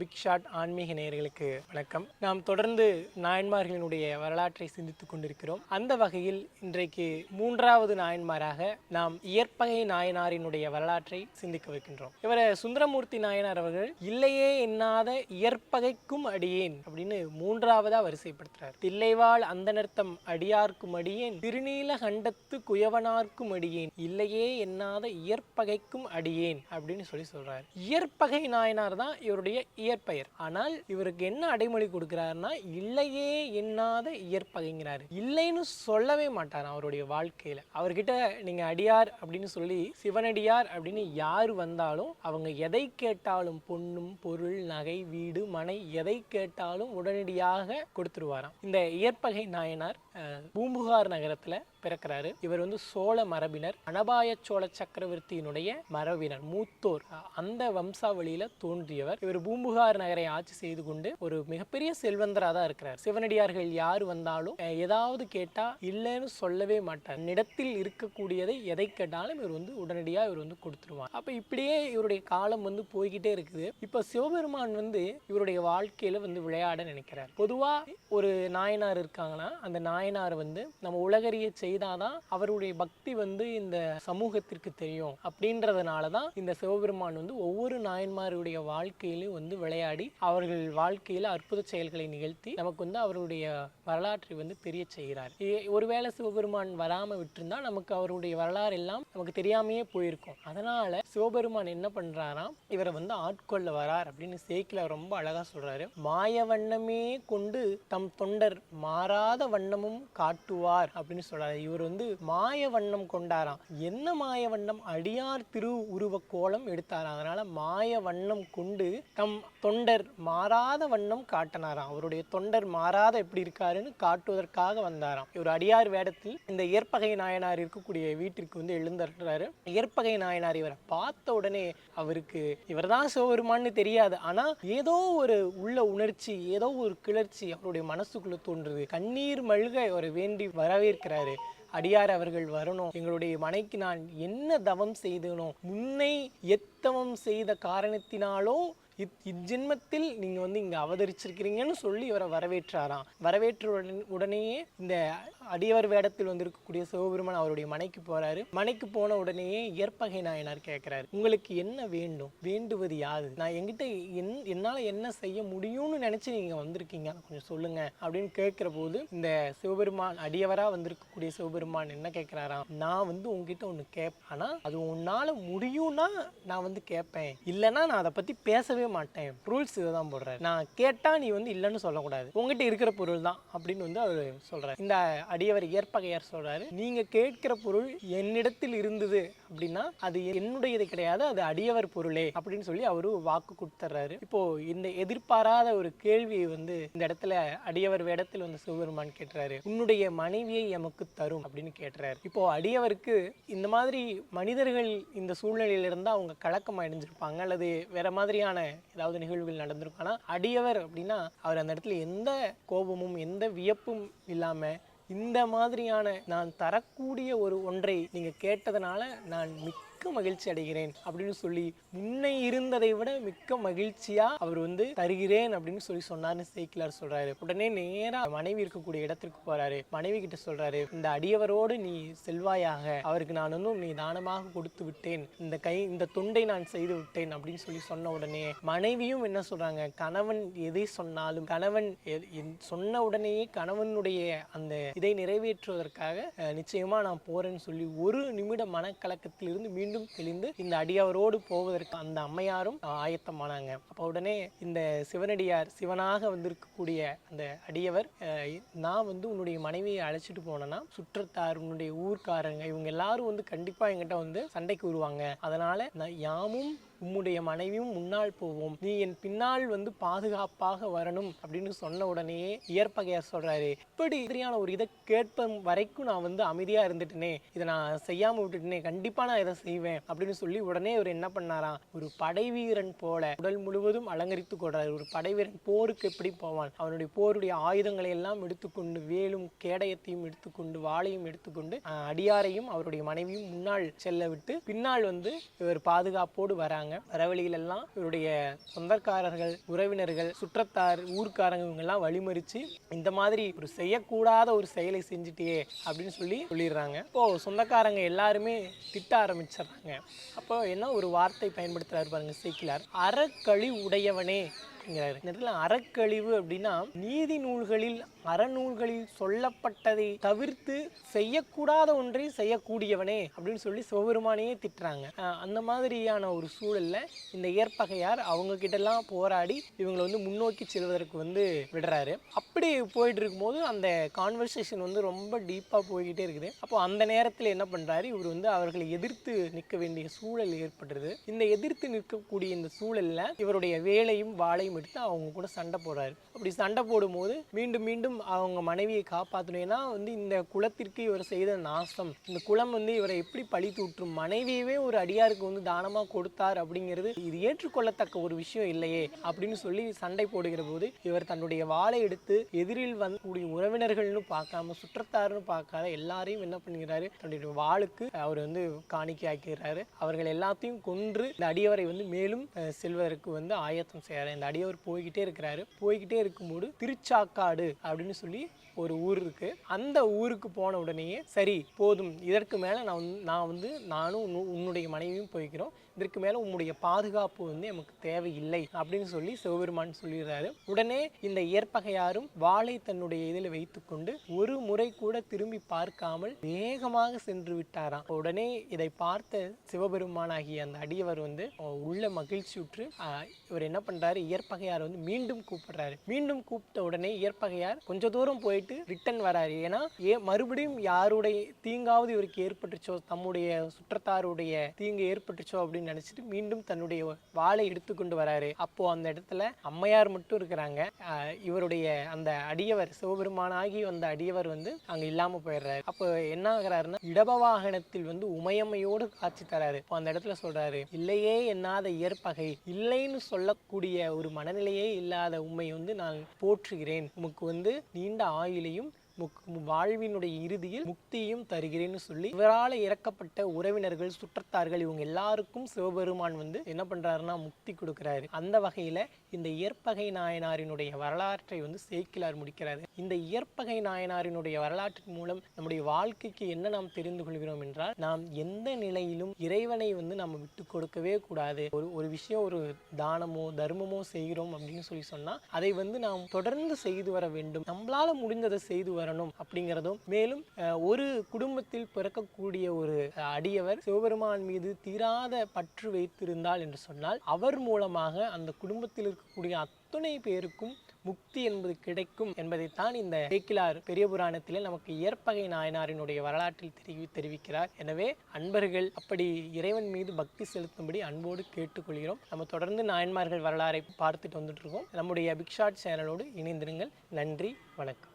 Big shot ஆன்மீக நேயர்களுக்கு வணக்கம். நாம் தொடர்ந்து நாயன்மார்களினுடைய வரலாற்றை சிந்தித்துக் கொண்டிருக்கிறோம். அந்த வகையில் இன்றைக்கு மூன்றாவது நாயன்மாராக நாம் இயற்பகை நாயனாரினுடைய வரலாற்றை சிந்திக்கவிருக்கின்றோம் இவரை சுந்தரமூர்த்தி நாயனார் அவர்கள் இல்லையே எண்ணாத இயற்பகைக்கும் அடியேன் அப்படின்னு மூன்றாவதா வரிசைப்படுத்துறார். தில்லைவாழ் அந்தனர்த்தம் அடியார்க்கும் அடியேன் திருநீல கண்டத்து குயவனார்க்கும் அடியேன் இல்லையே எண்ணாத இயற்பகைக்கும் அடியேன் அப்படின்னு சொல்லி சொல்றார். இயற்பகை நாயனார் தான் இவருடைய இயற்பெயர். ஆனால் இவருக்கு என்ன அடைமொழி கொடுக்கிறாருன்னா இல்லையே எண்ணாத இயற்பகைங்கிறாரு. இல்லைன்னு சொல்லவே மாட்டார் அவருடைய வாழ்க்கையில. அவர்கிட்ட நீங்க அடியார் அப்படின்னு சொல்லி சிவனடியார் அப்படின்னு யார் வந்தாலும் அவங்க எதை கேட்டாலும் பொண்ணும் பொருள் நகை வீடு மனை எதை கேட்டாலும் உடனடியாக கொடுத்துருவாராம். இந்த இயற்பகை நாயனார் பூம்புகார் நகரத்துல பிறக்கிறாரு. இவர் வந்து சோழ மரபினர் அனபாய சோழ சக்கரவர்த்தியினுடைய மரபினர் மூத்தோர். அந்த வம்சாவளியில தோன்றியவர். இவர் பூம்புகார் நகரை ஆட்சி செய்து கொண்டு ஒரு மிகப்பெரிய செல்வந்தராக தான் இருக்கிறார். சிவனடியார்கள் யார் வந்தாலும் ஏதாவது கேட்டா இல்லைன்னு சொல்லவே மாட்டார். நிலத்தில் இருக்கக்கூடியதை எதை கேட்டாலும் இவர் வந்து உடனடியாக இவர் வந்து கொடுத்துருவார். அப்ப இப்படியே இவருடைய காலம் வந்து போய்கிட்டே இருக்குது. இப்ப சிவபெருமான் வந்து இவருடைய வாழ்க்கையில வந்து விளையாட நினைக்கிறார். பொதுவா ஒரு நாயனார் இருக்காங்கன்னா அந்த நாயனார் வந்து நம்ம உலகறிய செய்தாதான் அவருடைய பக்தி வந்து இந்த சமூகத்திற்கு தெரியும். அப்படின்றதுனால தான் இந்த சிவபெருமான் வந்து ஒவ்வொரு நாயன்மாருடைய வாழ்க்கையிலும் வந்து விளையாடி அவர்கள் வாழ்க்கையில் அற்புத செயல்களை நிகழ்த்தி நமக்கு வந்து அவருடைய வரலாற்றை வந்து தெரிய செய்கிறார். இ- ஒருவேளை சிவபெருமான் வராமல் விட்டுருந்தா நமக்கு அவருடைய வரலாறு எல்லாம் நமக்கு தெரியாமையே போயிருக்கும். அதனால சிவபெருமான் என்ன பண்றாராம் இவரை வந்து ஆட்கொள்ள வரார் அப்படின்னு சேக்கில ரொம்ப அழகா சொல்றாரு. மாய வண்ணமே கொண்டு தம் தொண்டர் மாறாத வண்ணமும் காட்டுவார் அப்படின்னு சொல்றாரு. இவர் வந்து மாய வண்ணம் கொண்டாராம். என்ன மாய வண்ணம்? அடியார் திரு உருவ கோலம் எடுத்தாராம். அதனால மாய வண்ணம் கொண்டு தம் தொண்டர் மாறாத வண்ணம் காட்டினாராம். அவருடைய தொண்டர் மாறாத எப்படி இருக்காருன்னு காட்டுவதற்காக வந்தாராம். இவர் அடியார் வேடத்தில் இந்த இயற்பகை நாயனார் இருக்கக்கூடிய வீட்டிற்கு வந்து எழுந்திருக்கிறாரு இயற்பகை நாயனார் இவரை பார்த்த உடனே அவருக்கு இவர்தான் சிவபெருமான்னு தெரியாது. ஆனா ஏதோ ஒரு உள்ள உணர்ச்சி ஏதோ ஒரு கிளர்ச்சி அவருடைய மனசுக்குள்ள தோன்றுது. கண்ணீர் மழுக அவரை வேண்டி வரவேற்கிறாரு. அடியார் அவர்கள் வரணும். எங்களுடைய மனைக்கு நான் என்ன தவம் செய்தனோ முன்னை எத்தவம் செய்த காரணத்தினாலோ இத் இஜென்மத்தில் நீங்க வந்து இங்க அவதரிச்சிருக்கிறீங்கன்னு சொல்லி இவரை வரவேற்றாராம். வரவேற்ற உடனே உடனேயே இந்த அடியவர் வேடத்தில் வந்திருக்கக்கூடிய சிவபெருமான் அவருடைய மனைக்கு போறாரு. மனைக்கு போன உடனேயே இயற்பகை நாயனார் கேட்கிறாரு உங்களுக்கு என்ன வேண்டும்? வேண்டுவது யாது? நான் என்கிட்ட என் என்னால என்ன செய்ய முடியும்னு நினைச்சு நீங்க வந்திருக்கீங்க. கொஞ்சம் சொல்லுங்க. அப்படின்னு கேட்கிற போது இந்த சிவபெருமான் அடியவரா வந்திருக்கக்கூடிய சிவபெருமான் என்ன கேட்கிறாராம் நான் வந்து உங்ககிட்ட ஒண்ணு கேட்பேன் ஆனா அது உன்னால முடியும்னா நான் வந்து கேட்பேன் இல்லைன்னா நான் அதை பத்தி பேசவே மாட்டேன். ரூல்ஸ் இதை தான் போடுறேன் நான் கேட்டா நீ வந்து இல்லைன்னு சொல்லக்கூடாது. உங்ககிட்ட இருக்கிற பொருள் தான் அப்படின்னு வந்து அவர் சொல்றாரு. இந்த அடியவர் இயற்பகையார் சொல்றாரு நீங்க கேட்கிற பொருள் என்னிடத்தில் இருந்தது அப்படின்னா அது என்னுடையது கிடையாது அது அடியவர் பொருளே அப்படின்னு சொல்லி அவரு வாக்கு கொடுத்துட்றாரு இப்போ இந்த எதிர்பாராத ஒரு கேள்வியை வந்து இந்த இடத்துல அடியவர் வேடத்தில் வந்து சிவபெருமான் கேட்டுறாரு உன்னுடைய மனைவியை எமக்கு தரும் அப்படின்னு கேட்டுறாரு இப்போ அடியவருக்கு இந்த மாதிரி மனிதர்கள் இந்த சூழ்நிலையில இருந்தா அவங்க கலக்கம் அடைஞ்சிருப்பாங்க அல்லது வேற மாதிரியான ஏதாவது நிகழ்வுகள் நடந்திருக்கும் ஆனா அடியவர் அப்படின்னா அவர் அந்த இடத்துல எந்த கோபமும் எந்த வியப்பும் இல்லாம இந்த மாதிரியான நான் தரக்கூடிய ஒரு ஒன்றை நீங்கள் கேட்டதுனால நான் மிக்க மிக்க மகிழ்ச்சி அடைகிறேன் அப்படின்னு சொல்லி முன்னை இருந்ததை விட மிக்க மகிழ்ச்சியா அவர் வந்து தருகிறேன் அப்படின்னு சொல்லி சொன்னார்னு சேக்கிலார் சொல்றாரு. உடனே நேரா மனைவி இருக்கக்கூடிய இடத்திற்கு போறாரு. மனைவி கிட்ட சொல்றாரு இந்த அடியவரோடு நீ செல்வாயாக. அவருக்கு நான் வந்து நீ தானமாக கொடுத்து விட்டேன். இந்த கை இந்த தொண்டை நான் செய்து விட்டேன். அப்படின்னு சொல்லி சொன்ன உடனே மனைவியும் என்ன சொல்றாங்க கணவன் எதை சொன்னாலும் கணவன் என் சொன்ன உடனேயே கணவனுடைய அந்த இதை நிறைவேற்றுவதற்காக நிச்சயமா நான் போறேன்னு சொல்லி ஒரு நிமிட மனக்கலக்கத்திலிருந்து மீண்டும் தெளிந்து இந்த அடியவரோடு போவதற்கு அந்த அம்மையாரும் ஆயத்தமானாங்க. அப்போ உடனே இந்த சிவனடியார் சிவனாக வந்திருக்கக்கூடிய அந்த அடியவர் நான் வந்து உன்னுடைய மனைவியை அழைச்சிட்டு போனேன்னா சுற்றத்தார் உன்னுடைய ஊர்க்காரங்க இவங்க எல்லாரும் வந்து கண்டிப்பாக என்கிட்ட வந்து சண்டைக்கு வருவாங்க. அதனால நான் யாமும் உம்முடைய மனைவியும் முன்னால் போவோம். நீ என் பின்னால் வந்து பாதுகாப்பாக வரணும் அப்படின்னு சொன்ன உடனேயே இயற்பகையார் சொல்றாரு. இப்படி மாதிரியான ஒரு இதை கேட்ப வரைக்கும் நான் வந்து அமைதியா இருந்துட்டேனே. இதை நான் செய்யாம விட்டுட்டேனே. கண்டிப்பா நான் இதை செய்வேன் அப்படின்னு சொல்லி உடனே அவர் என்ன பண்ணாராம்? ஒரு படை வீரன் போல உடல் முழுவதும் அலங்கரித்து கொள்றாரு. ஒரு படை வீரன் போருக்கு எப்படி போவான்? அவனுடைய போருடைய ஆயுதங்களை எல்லாம் எடுத்துக்கொண்டு வேலும் கேடயத்தையும் எடுத்துக்கொண்டு வாளையும் எடுத்துக்கொண்டு அடியாரையும் அவருடைய மனைவியும் முன்னால் செல்ல விட்டு பின்னால் வந்து இவர் பாதுகாப்போடு வராங்க. வராங்க வர வழியிலெல்லாம் இவருடைய சொந்தக்காரர்கள் உறவினர்கள் சுற்றத்தார் ஊர்க்காரங்க இவங்கெல்லாம் வழிமறிச்சு இந்த மாதிரி ஒரு செய்யக்கூடாத ஒரு செயலை செஞ்சுட்டே அப்படின்னு சொல்லி சொல்லிடுறாங்க. இப்போது சொந்தக்காரங்க எல்லாருமே திட்ட ஆரம்பிச்சிடுறாங்க. அப்போ என்ன ஒரு வார்த்தை பயன்படுத்துறாரு பாருங்க சேக்கிலார். அறக்கழி உடையவனே அப்படிங்கிறாரு. இந்த இடத்துல அறக்கழிவு அப்படின்னா நீதி நூல்களில் அறநூல்களில் சொல்லப்பட்டதை தவிர்த்து செய்யக்கூடாத ஒன்றை செய்யக்கூடியவனே அப்படின்னு சொல்லி சிவபெருமானையே திட்டுறாங்க. அந்த மாதிரியான ஒரு சூழல்ல இந்த ஏற்பகையார் அவங்க கிட்டலாம் போராடி இவங்களை வந்து முன்னோக்கி செல்வதற்கு வந்து விடுறாரு. அப்படி போயிட்டு இருக்கும்போது அந்த கான்வர்சேஷன் வந்து ரொம்ப டீப்பாக போய்கிட்டே இருக்குது. அப்போ அந்த நேரத்தில் என்ன பண்றாரு? இவர் வந்து அவர்களை எதிர்த்து நிற்க வேண்டிய சூழல் ஏற்படுறது இந்த எதிர்த்து நிற்கக்கூடிய இந்த சூழல்ல இவருடைய வேலையும் வாளையும் எடுத்து அவங்க கூட சண்டை போடுறாரு. அப்படி சண்டை போடும்போது மீண்டும் மீண்டும் அவங்க மனைவியை காப்பாற்றணும் ஏன்னா வந்து இந்த குலத்திற்கு இவர் செய்த நாசம். இந்த குலம் வந்து இவரை எப்படி பழி தூற்றும் மனைவியவே ஒரு அடியாருக்கு வந்து தானமாக கொடுத்தார் அப்படிங்கிறது இது ஏற்றுக்கொள்ளத்தக்க ஒரு விஷயம் இல்லையே அப்படின்னு சொல்லி சண்டை போடுகிற போது இவர் தன்னுடைய வாளை எடுத்து எதிரில் வரக்கூடிய உறவினர்கள்னு பார்க்காம சுற்றத்தாருன்னு பார்க்காத எல்லாரையும் என்ன பண்ணுகிறாரு? தன்னுடைய வாளுக்கு அவர் வந்து காணிக்கை ஆக்கிறாரு அவர்கள் எல்லாத்தையும் கொன்று இந்த அடியவரை வந்து மேலும் செல்வதற்கு வந்து ஆயத்தம் செய்கிறார் இந்த அடியவர் போய்கிட்டே இருக்கிறாரு. போய்கிட்டே இருக்கும்போது திருச்சாக்காடு அப்படின்னு சொல்லி ஒரு ஊர் இருக்கு. அந்த ஊருக்கு போன உடனேயே சரி போதும். இதற்கு மேலே நான் நான் வந்து நானும் உன்னுடைய மனைவியும் போய்க்கிறோம். இதற்கு மேலே உம்முடைய பாதுகாப்பு வந்து நமக்கு தேவையில்லை அப்படின்னு சொல்லி சிவபெருமான் சொல்லிடுறாரு. உடனே இந்த இயற்பகையாரும் வாளை தன்னுடைய இதில் வைத்துக்கொண்டு ஒரு முறை கூட திரும்பி பார்க்காமல் வேகமாக சென்று விட்டாராம். உடனே இதை பார்த்த சிவபெருமானாகிய அந்த அடியவர் வந்து உள்ள மகிழ்ச்சியுற்று உற்று இவர் என்ன பண்றாரு? இயற்பகையார் வந்து மீண்டும் கூப்பிடுறாரு. மீண்டும் கூப்பிட்ட உடனே இயற்பகையார் கொஞ்ச தூரம் போயிட்டு ரிட்டன் வராரு. ஏன்னா ஏ மறுபடியும் யாருடைய தீங்காவது இவருக்கு ஏற்பட்டுச்சோ தம்முடைய சுற்றத்தாருடைய தீங்கு ஏற்பட்டுச்சோ அப்படின்னு நினைச்சிட்டு மீண்டும் தன்னுடைய வாளை எடுத்துக்கொண்டு வராரு. அப்போ அந்த இடத்துல அம்மையார் மட்டும் இருக்கிறாங்க. இவருடைய அந்த அடியவர் சிவபெருமானாகி வந்த அடியவர் வந்து அங்க இல்லாமல் போயிடுறாரு. அப்போ என்ன ஆகுறாருன்னா இடப வாகனத்தில் வந்து உமையம்மையோடு காட்சி தராரு. இப்போ அந்த இடத்துல சொல்றாரு இல்லையே என்னாத இயற்பகை இல்லைன்னு சொல்லக்கூடிய ஒரு மனநிலையே இல்லாத உண்மை வந்து நான் போற்றுகிறேன். உமக்கு வந்து நீண்ட ஆயுளையும் வாழ்வினுடைய இறுதியில் முக்தியும் தருகிறேன்னு சொல்லி இவரால் இறக்கப்பட்ட உறவினர்கள் சுற்றத்தார்கள் இவங்க எல்லாருக்கும் சிவபெருமான் வந்து என்ன பண்றாருன்னா முக்தி கொடுக்கிறாரு. அந்த வகையில இந்த இயற்பகை நாயனாரினுடைய வரலாற்றை வந்து சேக்கிலார் முடிக்கிறாரு. இந்த இயற்பகை நாயனாரினுடைய வரலாற்றின் மூலம் நம்முடைய வாழ்க்கைக்கு என்ன நாம் தெரிந்து கொள்கிறோம் என்றால் நாம் எந்த நிலையிலும் இறைவனை வந்து நம்ம விட்டு கொடுக்கவே கூடாது. ஒரு ஒரு விஷயம் ஒரு தானமோ தர்மமோ செய்கிறோம் அப்படின்னு சொல்லி சொன்னா அதை வந்து நாம் தொடர்ந்து செய்து வர வேண்டும். நம்மளால முடிந்ததை செய்து வர பெறணும் அப்படிங்கிறதும். மேலும் ஒரு குடும்பத்தில் பிறக்கக்கூடிய ஒரு அடியவர் சிவபெருமான் மீது தீராத பற்று வைத்திருந்தால் என்று சொன்னால் அவர் மூலமாக அந்த குடும்பத்தில் இருக்கக்கூடிய அத்துணை பேருக்கும் முக்தி என்பது கிடைக்கும் என்பதைத்தான் இந்த சேக்கிலார் பெரிய புராணத்திலே நமக்கு இயற்பகை நாயனாரினுடைய வரலாற்றில் தெரிவி தெரிவிக்கிறார். எனவே அன்பர்கள் அப்படி இறைவன் மீது பக்தி செலுத்தும்படி அன்போடு கேட்டுக்கொள்கிறோம். நம்ம தொடர்ந்து நாயன்மார்கள் வரலாறை பார்த்துட்டு வந்துட்டு இருக்கோம். நம்முடைய பிக்ஷாட் சேனலோடு இணைந்திருங்கள். நன்றி வணக்கம்.